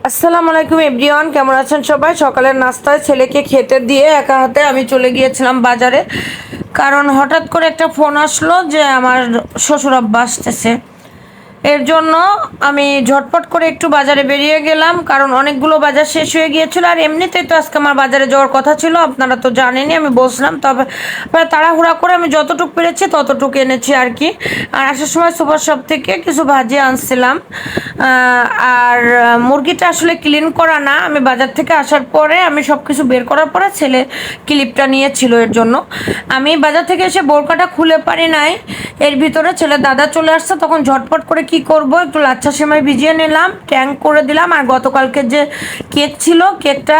আসসালামু আলাইকুম এভরিওয়ান, কেমন আছেন সবাই? সকালের নাস্তায় ছেলেকে খেতে দিয়ে একা হাতে আমি চলে গিয়েছিলাম বাজারে। কারণ হঠাৎ করে একটা ফোন আসলো যে আমার শ্বশুর আব্বা আসতেছে। এর জন্য আমি ঝটপট করে একটু বাজারে বেরিয়ে গেলাম, কারণ অনেকগুলো বাজার শেষ হয়ে গিয়েছিল, আর এমনিতেই তো আজকে আমার বাজারে যাওয়ার কথা ছিল, আপনারা তো জানেনই, আমি বসলাম, তবে তাড়াহুড়া করে আমি যতটুকু পেরেছি ততটুকু এনেছি আর কি। আর আসার সময় সুপার শপ থেকে কিছু ভাজি আনছিলাম আর মুরগিটা আসলে ক্লিন করা না, আমি বাজার থেকে আসার পরে আমি সব কিছু বের করার পরে ছেলে ক্লিপটা নিয়েছিল এর জন্য। আমি বাজার থেকে এসে বোরকাটা খুলে পারি নাই, এর ভিতরে ছেলে দাদা চলে আসছে, তখন ঝটপট করে কি করব? একটু লাচ্ছা সেমাই ভিজিয়ে নিলাম, ট্যাং করে দিলাম। আর গতকালকে যে কেক ছিল, কেকটা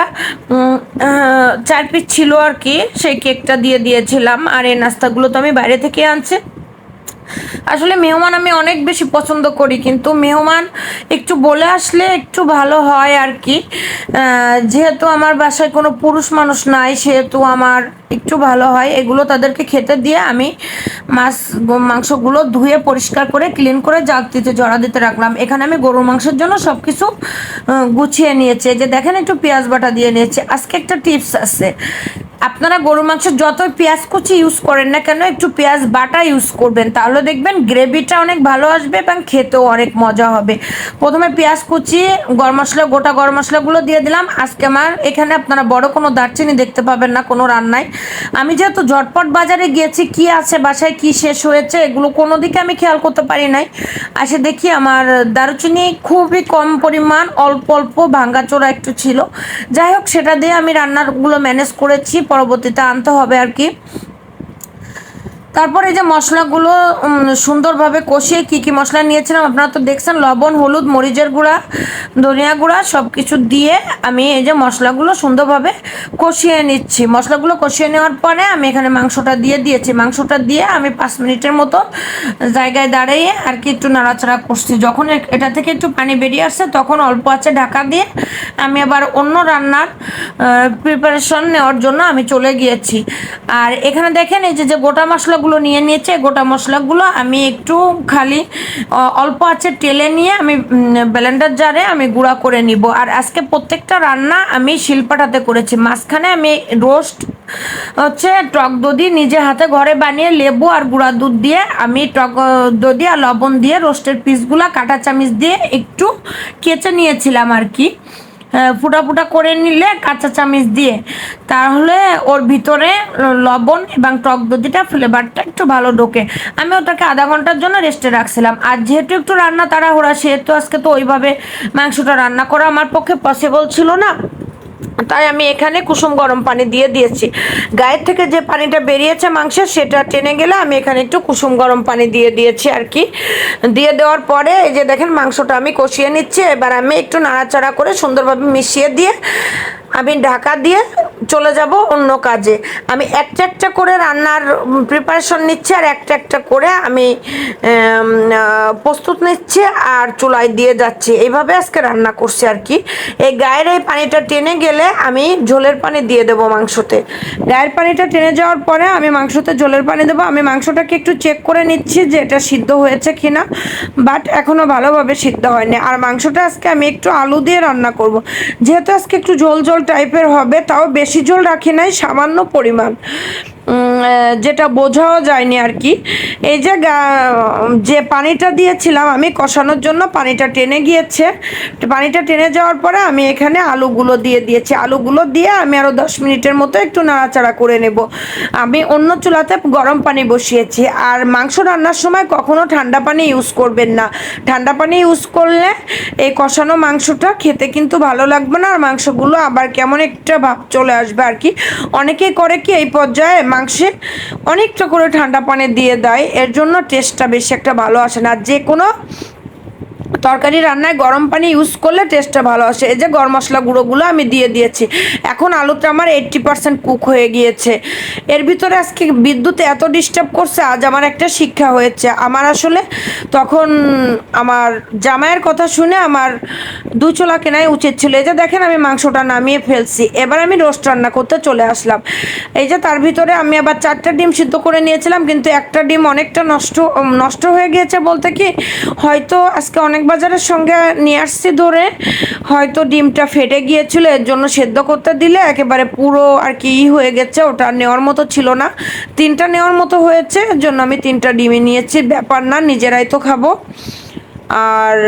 চার পিস ছিল আর কি, সেই কেকটা দিয়ে দিয়েছিলাম। আর এই নাস্তাগুলো তো আমি বাইরে থেকে আনছি। আসলে মেহমান আমি অনেক বেশি পছন্দ করি, কিন্তু মেহমান একটু বলে আসলে একটু ভালো হয় আর কি। যেহেতু আমার বাসায় কোনো পুরুষ মানুষ নাই, সেহেতু আমার একটু ভালো হয়। এগুলো তাদেরকে খেতে দিয়ে আমি মাছ মাংসগুলো ধুয়ে পরিষ্কার করে ক্লিন করে জাগ দিতে, জড়া দিতে রাখলাম। এখানে আমি গরুর মাংসের জন্য সব কিছু গুছিয়ে নিয়েছি। যে দেখেন একটু পেঁয়াজ বাটা দিয়ে নিয়েছি। আজকে একটা টিপস আছে। আপনারা গরু মাংস যতই পেঁয়াজ কুচি ইউজ করেন না কেন, একটু পেঁয়াজ বাটা ইউজ করবেন। তাহলে দেখবেন গ্রেভিটা অনেক ভালো আসবে এবং খেতেও অনেক মজা হবে। প্রথমে পেঁয়াজ কুচি, গরম মশলা, গোটা গরম মশলাগুলো দিয়ে দিলাম। আজকে আমার এখানে আপনারা বড় কোনো দারচিনি দেখতে পাবেন না কোনো রান্নায়। আমি যেহেতু ঝটপট বাজারে গিয়েছি, কি আছে, বাসায় কি শেষ হয়েছে, এগুলো কোনো দিকে আমি খেয়াল করতে পারি নাই। আসে দেখি আমার দারুচিনি খুবই কম পরিমাণ, অল্প অল্প ভাঙ্গাচোরা একটু ছিল। যাই হোক, সেটা দিয়ে আমি রান্নাগুলো ম্যানেজ করেছি। পরবর্তীতে আনতে হবে আর কি। তারপরে যে মশলাগুলো সুন্দরভাবে কষিয়ে কি কি মশলা নিয়েছিলাম, আপনারা তো দেখছেন, লবণ, হলুদ, মরিচের গুঁড়া, ধনিয়া গুঁড়া সব কিছু দিয়ে আমি এই যে মশলাগুলো সুন্দরভাবে কষিয়ে নিচ্ছি। মশলাগুলো কষিয়ে নেওয়ার পরে আমি এখানে মাংসটা দিয়ে দিয়েছি। মাংসটা দিয়ে আমি পাঁচ মিনিটের মতো জায়গায় দাঁড়িয়ে আর কি একটু নাড়াচাড়া করছি। যখন এটা থেকে একটু পানি বেরিয়ে আসছে, তখন অল্প আছে ঢাকা দিয়ে আমি আবার অন্য রান্নার প্রিপারেশন নেওয়ার জন্য আমি চলে গিয়েছি। আর এখানে দেখেন, এই যে গোটা মশলাগুলো নিয়ে নিয়েছে, গোটা মশলাগুলো আমি একটু খালি অল্প আছে টেলে নিয়ে আমি ব্লেন্ডার জারে আমি গুঁড়া করে নিব। আর আজকে প্রত্যেকটা রান্না আমি শিলপাটাতে করেছি। মাঝখানে আমি রোস্ট হচ্ছে টক দধি নিজে হাতে ঘরে বানিয়ে লেবু আর গুঁড়া দুধ দিয়ে আমি টক দধি আর লবণ দিয়ে রোস্টের পিসগুলো কাঁটা চামিচ দিয়ে একটু কেচে নিয়েছিলাম আর কি। ফুটা ফুটা করে নিলে কাঁচা চামিচ দিয়ে। তাহলে ওর ভিতরে লবণ এবং টক দধিটা ফ্লেভারটা একটু ভালো ঢোকে। আমি ওটাকে আধা ঘণ্টার জন্য রেস্টে রাখছিলাম। আর যেহেতু একটু রান্না তাড়াহুড়া, সেহেতু আজকে তো ওইভাবে মাংসটা রান্না করা আমার পক্ষে পসিবল ছিল না। তাই আমি এখানে কুসুম গরম পানি দিয়ে দিয়েছি। গায়ের থেকে যে পানিটা বেরিয়েছে মাংসের, সেটা টেনে গেলে আমি এখানে একটু কুসুম গরম পানি দিয়ে দিয়েছি আর কি। দিয়ে দেওয়ার পরে এই যে দেখেন মাংসটা আমি কষিয়ে নিচ্ছি, এবার আমি একটু নাড়াচাড়া করে সুন্দরভাবে মিশিয়ে দিয়ে আমি ঢাকা দিয়ে চলে যাব অন্য কাজে। আমি একটা একটা করে রান্নার প্রিপারেশন নিচ্ছি আর একটা একটা করে আমি প্রস্তুত নিচ্ছি আর চুলায় দিয়ে যাচ্ছি। এইভাবে আজকে রান্না করছি আর কি। এই গায়ের এই পানিটা টেনে গেলে আমি ঝোলের পানি দিয়ে দেবো মাংসতে। গায়ের পানিটা টেনে যাওয়ার পরে আমি মাংসতে ঝোলের পানি দেবো। আমি মাংসটাকে একটু চেক করে নিচ্ছি যে এটা সিদ্ধ হয়েছে কিনা। বাট এখনও ভালোভাবে সিদ্ধ হয়নি। আর মাংসটা আজকে আমি একটু আলু দিয়ে রান্না করব। যেহেতু আজকে একটু ঝোল ঝোল টাইপের হবে তাও বেশি জল রাখি নাই সামান্য পরিমাণ। যেটা বোঝাও যায়নি আর কি। এই যে যে পানিটা দিয়েছিলাম, আমি কষানোর জন্য পানিটা টেনে গিয়েছে। পানিটা টেনে যাওয়ার পরে আমি এখানে আলুগুলো দিয়ে দিয়েছি। আলুগুলো দিয়ে আমি আরও দশ মিনিটের মতো একটু নাড়াচাড়া করে নেব। আমি অন্য চুলাতে গরম পানি বসিয়েছি। আর মাংস রান্নার সময় কখনো ঠান্ডা পানি ইউজ করবেন না। ঠান্ডা পানি ইউজ করলে এই কষানো মাংসটা খেতে কিন্তু ভালো লাগবে না। আর মাংসগুলো আবার কেমন একটা ভাব চলে আসবে আর কি। অনেকেই করে কি, এই পর্যায়ে মাংসে অনেকটা করে ঠান্ডা পানি দিয়ে দেয়। এর জন্য টেস্টটা বেশি একটা ভালো আসে না। যে কোনো তরকারি রান্নায় গরম পানি ইউজ করলে টেস্টটা ভালো আসে। এই যে গরম মশলা গুঁড়োগুলো আমি দিয়ে দিয়েছি। এখন আলুটা আমার এইট্টি পার্সেন্ট কুক হয়ে গিয়েছে। এর ভিতরে আজকে বিদ্যুৎ এত ডিস্টার্ব করছে, আজ আমার একটা শিক্ষা হয়েছে। আমার আসলে তখন আমার জামাইয়ের কথা শুনে আমার দু চোলা কেনাই উচিত ছিল। এই যে দেখেন আমি মাংসটা নামিয়ে ফেলছি। এবার আমি রোস্ট রান্না করতে চলে আসলাম। এই যে তার ভিতরে আমি আবার চারটা ডিম সিদ্ধ করে নিয়েছিলাম, কিন্তু একটা ডিম অনেকটা নষ্ট নষ্ট হয়ে গিয়েছে বলতে কি, হয়তো আজকে অনেক বাজারের সঙ্গে নিয়ে আসছি ধরে হয়তো ডিমটা ফেটে গিয়েছিল, এর জন্য সেদ্ধ করতে দিলে একেবারে পুরো আর কি হয়ে গেছে, ওটা নেওয়ার মতো ছিল না। তিনটা নেওয়ার মতো হয়েছে, এর জন্য আমি তিনটা ডিমই নিয়েছি, ব্যাপার না, নিজেরাই তো খাব। আর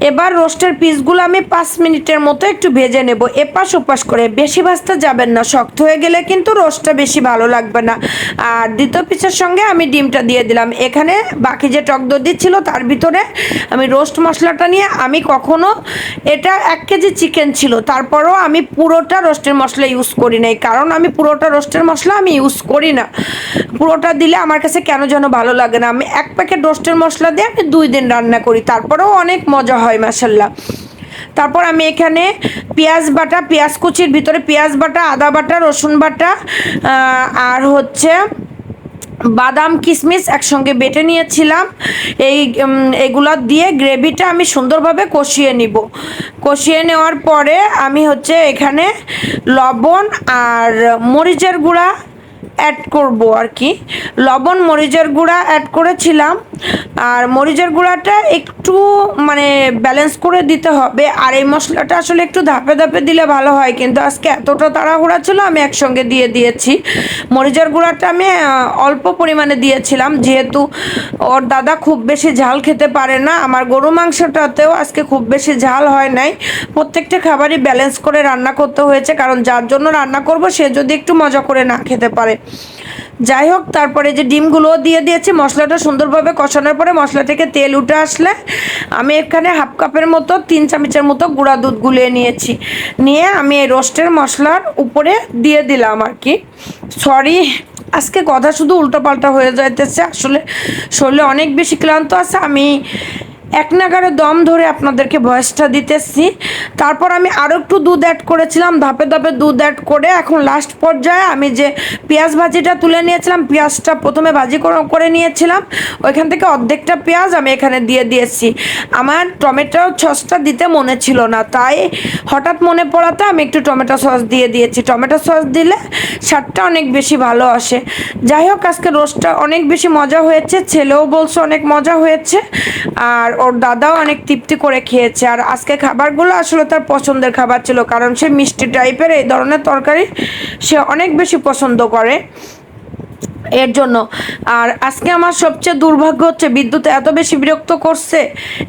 এবার রোস্টের পিসগুলো আমি পাঁচ মিনিটের মতো একটু ভেজে নেব। এপাশ ওপাশ করে। বেশি ভাজতে যাবেন না। শক্ত হয়ে গেলে কিন্তু রোস্টটা বেশি ভালো লাগবে না। আর দ্বিতীয় পিসের সঙ্গে আমি ডিমটা দিয়ে দিলাম। এখানে বাকি যে টক দই ছিল তার ভিতরে আমি রোস্ট মশলাটা নিয়ে আমি কখনো এটা এক কেজি চিকেন ছিল। তারপরও আমি পুরোটা রোস্টের মশলা ইউজ করি নাই। কারণ আমি পুরোটা রোস্টের মশলা আমি ইউজ করি না। পুরোটা দিলে আমার কাছে কেন যেন ভালো লাগে না। আমি এক প্যাকেট রোস্টের মশলা দিয়ে আমি দুই দিন রান্না করি। তারপরেও অনেক মজা হয়। মাসাল্লাহ তারপর আমি এখানে পেঁয়াজ বাটা, পেঁয়াজ কুচির ভিতরে পেঁয়াজ বাটা, আদা বাটা, রসুন বাটা আর হচ্ছে বাদাম কিশমিশ একসঙ্গে বেটে নিয়েছিলাম। এই এগুলো দিয়ে গ্রেভিটা আমি সুন্দরভাবে কষিয়ে নিব। কষিয়ে নেওয়ার পরে আমি হচ্ছে এখানে লবণ আর মরিচের গুঁড়া অ্যাড করব আর কি। লবণ, মরিচের গুঁড়া অ্যাড করেছিলাম। আর মরিচের গুঁড়াটা একটু মানে ব্যালেন্স করে দিতে হবে। আর এই মশলাটা আসলে একটু ধাপে ধাপে দিলে ভালো হয়। কিন্তু আজকে এতটা তাড়াহুড়া ছিল, আমি একসঙ্গে দিয়ে দিয়েছি। মরিচের গুঁড়াটা আমি অল্প পরিমাণে দিয়েছিলাম। যেহেতু ওর দাদা খুব বেশি ঝাল খেতে পারে না, আমার গরু মাংসটাতেও আজকে খুব বেশি ঝাল হয় নাই। প্রত্যেকটা খাবারই ব্যালেন্স করে রান্না করতে হয়েছে, কারণ যার জন্য রান্না করব, সে যদি একটু মজা করে না খেতে পারে। যাই হোক, তারপরে যে ডিমগুলো দিয়ে দিয়েছি। মশলাটা সুন্দরভাবে কষানোর পরে মশলা থেকে তেল উঠে আসলে আমি এখানে হাফ কাপের মতো, তিন চামচের মতো গুঁড়া দুধ গুলিয়ে নিয়েছি। নিয়ে আমি এই রোস্টের মশলার উপরে দিয়ে দিলাম আর কি। সরি আজকে কথা শুধু উল্টোপাল্টা হয়ে যাইতেছে। আসলে শরীরে অনেক বেশি ক্লান্ত আছে। আমি এক নাগারে দম ধরে আপনাদেরকে ভয়েসটা দিতেছি। তারপর আমি আরও একটু দুধ অ্যাড করেছিলাম, ধাপে ধাপে দুধ অ্যাড করে এখন লাস্ট পর্যায়ে আমি যে পেঁয়াজ ভাজিটা তুলে নিয়েছিলাম, পেঁয়াজটা প্রথমে ভাজি করে- নিয়েছিলাম, ওইখান থেকে অর্ধেকটা পেঁয়াজ আমি এখানে দিয়ে দিয়েছি। আমার টমেটো সসটা দিতে মনে ছিল না, তাই হঠাৎ মনে পড়াতে আমি একটু টমেটো সস দিয়ে দিয়েছি। টমেটো সস দিলে স্বাদটা অনেক বেশি ভালো আসে। যাই হোক, আজকে রোস্টটা অনেক বেশি মজা হয়েছে, ছেলেও বলছে অনেক মজা হয়েছে। আর ওর দাদাও অনেক তৃপ্তি করে খেয়েছে। আর আজকে খাবারগুলো আসলে তার পছন্দের খাবার ছিল, কারণ সে মিষ্টি টাইপের এই ধরনের তরকারি সে অনেক বেশি পছন্দ করে। এর জন্য। আর আজকে আমার সবচেয়ে দুর্ভাগ্য হচ্ছে বিদ্যুৎ এত বেশি বিরক্ত করছে,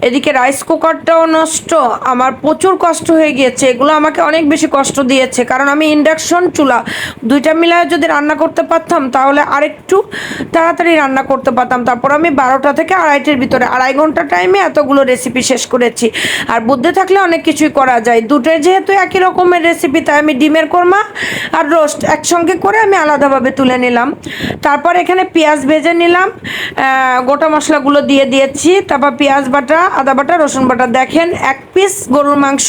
এদিকে রাইস কুকারটাও নষ্ট, আমার প্রচুর কষ্ট হয়ে গিয়েছে, এগুলো আমাকে অনেক বেশি কষ্ট দিয়েছে, কারণ আমি ইন্ডাকশন চুলা দুইটা মিলায় যদি রান্না করতে পারতাম, তাহলে আরেকটু তাড়াতাড়ি রান্না করতে পারতাম। তারপর আমি বারোটা থেকে আড়াইটের ভিতরে, আড়াই ঘণ্টা টাইমে এতগুলো রেসিপি শেষ করেছি। আর বুদ্ধি থাকলে অনেক কিছুই করা যায়। দুটোই যেহেতু একই রকমের রেসিপি তাই আমি ডিমের কোরমা আর রোস্ট একসঙ্গে করে আমি আলাদাভাবে তুলে নিলাম। তারপর এখানে পেঁয়াজ ভেজে নিলাম। গোটা মশলাগুলো দিয়ে দিয়েছি। তারপর পেঁয়াজ বাটা, আদা বাটা, রসুন বাটা। দেখেন, এক পিস গরুর মাংস।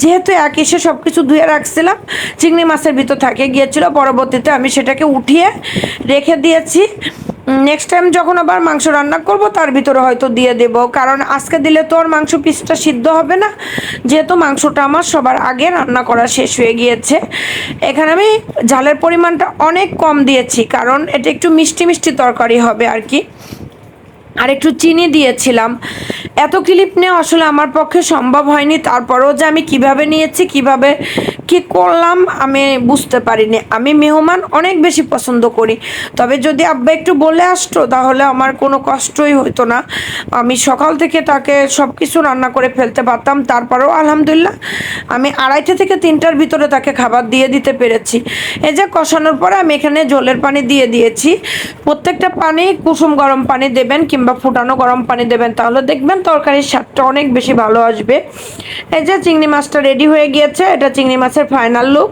যেহেতু এক এসে সব কিছু ধুয়ে রাখছিলাম, চিংড়ি মাছের ভিতর থাকে গিয়েছিল। পরবর্তীতে আমি সেটাকে উঠিয়ে রেখে দিয়েছি। নেক্সট টাইম যখন আবার মাংস রান্না করব, তার ভিতরে হয়তো দিয়ে দেব। কারণ আজকে দিলে তো আর মাংস পিসটা সিদ্ধ হবে না। যেহেতু মাংসটা আমার সবার আগে রান্না করা শেষ হয়ে গিয়েছে। এখানে আমি ঝালের পরিমাণটা অনেক কম দিয়েছি, কারণ এটা একটু মিষ্টি মিষ্টি তরকারি হবে আর কি। আর একটু চিনি দিয়েছিলাম। এত ক্লিপ নেওয়া আসলে আমার পক্ষে সম্ভব হয়নি, তারপরেও যে আমি কীভাবে নিয়েছি, কীভাবে কি করলাম, আমি বুঝতে পারিনি। আমি মেহমান অনেক বেশি পছন্দ করি। তবে যদি আব্বা একটু বলে আসতো, তাহলে আমার কোনো কষ্টই হতো না। আমি সকাল থেকে তাকে সব কিছু রান্না করে ফেলতে পারতাম, তারপরেও আলহামদুলিল্লাহ আমি আড়াইটে থেকে তিনটার ভিতরে তাকে খাবার দিয়ে দিতে পেরেছি। এই যে কষানোর পরে আমি এখানে জলের পানি দিয়ে দিয়েছি। প্রত্যেকটা পানি কুসুম গরম পানি দেবেন কিংবা ফুটানো গরম পানি দেবেন, তাহলে দেখবেন তরকারির স্বাদটা অনেক বেশি ভালো আসবে। এই যে চিংড়ি মাছটা রেডি হয়ে গিয়েছে, এটা চিংড়ি মাছের ফাইনাল লুক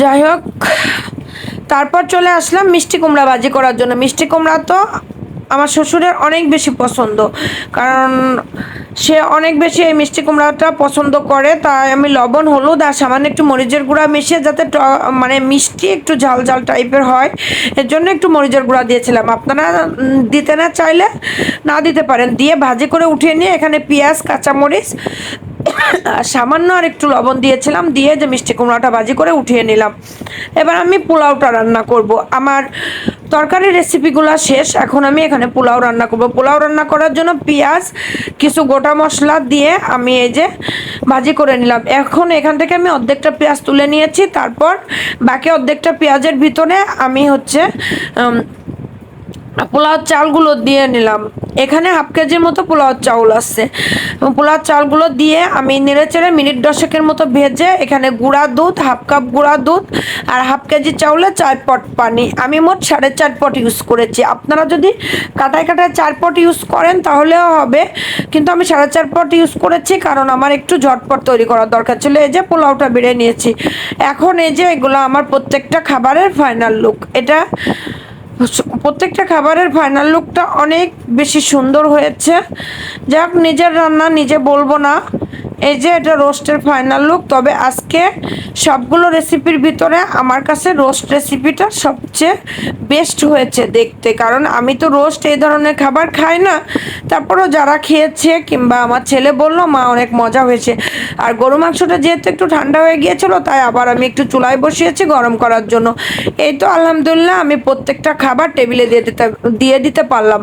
যাই হোক, তারপর চলে আসলাম মিষ্টি কুমড়া ভাজি করার জন্য। মিষ্টি কুমড়া তো আমার শ্বশুরের অনেক বেশি পছন্দ, কারণ সে অনেক বেশি এই মিষ্টি কুমড়াটা পছন্দ করে, তাই আমি লবণ, হলুদ আর সামান্য একটু মরিচের গুঁড়া মিশিয়ে যাতে মানে মিষ্টি একটু ঝাল ঝাল টাইপের হয়, এর জন্য একটু মরিচের গুঁড়া দিয়েছিলাম। আপনারা দিতে না চাইলে না দিতে পারেন। দিয়ে ভাজি করে উঠিয়ে নিয়ে এখানে পেঁয়াজ, কাঁচামরিচ সামান্য আর একটু লবণ দিয়েছিলাম, দিয়ে যে মিষ্টি কুমড়াটা ভাজি করে উঠিয়ে নিলাম। এবার আমি পোলাওটা রান্না করব। আমার তরকারি রেসিপিগুলো শেষ। এখন আমি এখানে পোলাও রান্না করব। পোলাও রান্না করার জন্য পেঁয়াজ, কিছু গোটা মশলা দিয়ে আমি এই যে ভাজি করে নিলাম। এখন এখান থেকে আমি অর্ধেকটা পেঁয়াজ তুলে নিয়েছি। তারপর বাকি অর্ধেকটা পেঁয়াজের ভিতরে আমি হচ্ছে পোলাও চালগুলো দিয়ে নিলাম। এখানে হাফ কেজির মতো পোলাও চাউল আছে। পোলাও চাউলগুলো দিয়ে আমি নেড়ে চেড়ে মিনিট দশেকের মতো ভেজে এখানে গুঁড়া দুধ, হাফ কাপ গুঁড়া দুধ আর হাফ কেজি চাউলে চার পট পানি। আমি মোট সাড়ে চার পট ইউজ করেছি। আপনারা যদি কাটায় কাটায় চার পট ইউজ করেন তাহলেও হবে। কিন্তু আমি সাড়ে চার পট ইউজ করেছি কারণ আমার একটু ঝটপট তৈরি করার দরকার ছিল। এই যে পোলাওটা বেড়ে নিয়েছি। এখন এই যে এগুলো আমার প্রত্যেকটা খাবারের ফাইনাল লুক এটা প্রত্যেকটা খাবারের ফাইনাল লুকটা অনেক বেশি সুন্দর হয়েছে। যাক নিজের রান্না নিজে বলব না। এই যে এটা রোস্টের ফাইনাল লুক তবে আজকে সবগুলো রেসিপির ভিতরে আমার কাছে রোস্ট রেসিপিটা সবচেয়ে বেস্ট হয়েছে দেখতে। কারণ আমি তো রোস্ট এই ধরনের খাবার খাই না। তারপরেও যারা খেয়েছে কিংবা আমার ছেলে বলল, মা, অনেক মজা হয়েছে। আর গরু মাংসটা যেহেতু একটু ঠান্ডা হয়ে গিয়েছিল, তাই আবার আমি একটু চুলায় বসিয়েছি গরম করার জন্য। এই তো আলহামদুলিল্লাহ, আমি প্রত্যেকটা খাবার টেবিলে দিয়ে দিতে দিয়ে দিতে পারলাম।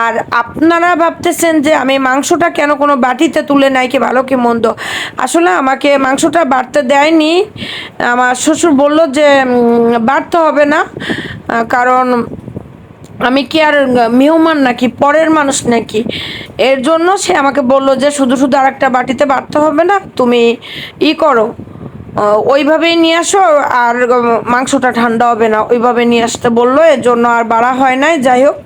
আর আপনারা ভাবতেছেন যে আমি মাংসটা কেন কোনো বাটিতে তুলে নাই কি ভালো কি মন্দ। আসলে আমাকে মাংসটা বাড়তে দেয়নি। আমার শ্বশুর বলল যে বাড়তে হবে না। কারণ আমি কি আর মেহমান নাকি, পরের মানুষ নাকি? এর জন্য সে আমাকে বলল যে, শুধু শুধু আর একটা বাটিতে বাড়তে হবে না, তুমি ই করো। ওইভাবেই নিয়ে আসো, আর মাংসটা ঠান্ডা হবে না, ওইভাবে নিয়ে আসতে বলল। এর জন্য আর বাড়া হয় নাই, যাই হোক।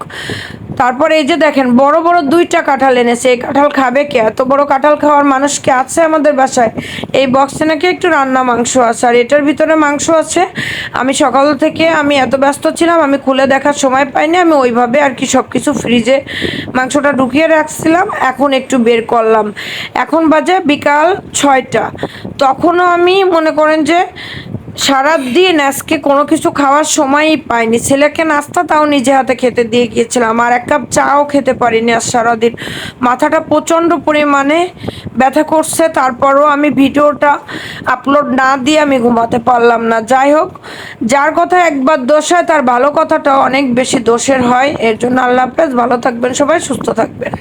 তারপরে এই যে দেখেন, বড় বড় দুইটা কাঁঠাল এনেছে। এই কাঁঠাল খাবে কে? এত বড় কাঁঠাল খাওয়ার মানুষ কে আছে আমাদের বাসায়? এই বক্সে নাকি একটু রান্না মাংস আছে, আর এটার ভিতরে মাংস আছে। আমি সকাল থেকে আমি এত ব্যস্ত ছিলাম, আমি খুলে দেখার সময় পাইনি, আমি ওইভাবে আর কি সব কিছু ফ্রিজে মাংসটা ঢুকিয়ে রাখছিলাম, এখন একটু বের করলাম। এখন বাজে বিকাল ছয়টা। তখনও আমি মনে করেন যে সারাদিন আজকে কোনো কিছু খাওয়ার সময়ই পাইনি। ছেলেকে নাস্তা তাও নিজে হাতে খেতে দিয়ে গিয়েছিলাম। আর এক কাপ চাও খেতে পারিনি আজ সারাদিন। মাথাটা প্রচণ্ড পরিমাণে ব্যথা করছে। তারপরও আমি ভিডিওটা আপলোড না দিয়ে আমি ঘুমাতে পারলাম না। যাই হোক, যার কথা একবার দোষ হয়, তার ভালো কথাটা অনেক বেশি দোষের হয়। এর জন্য আল্লাহ হাফেজ। ভালো থাকবেন সবাই, সুস্থ থাকবেন।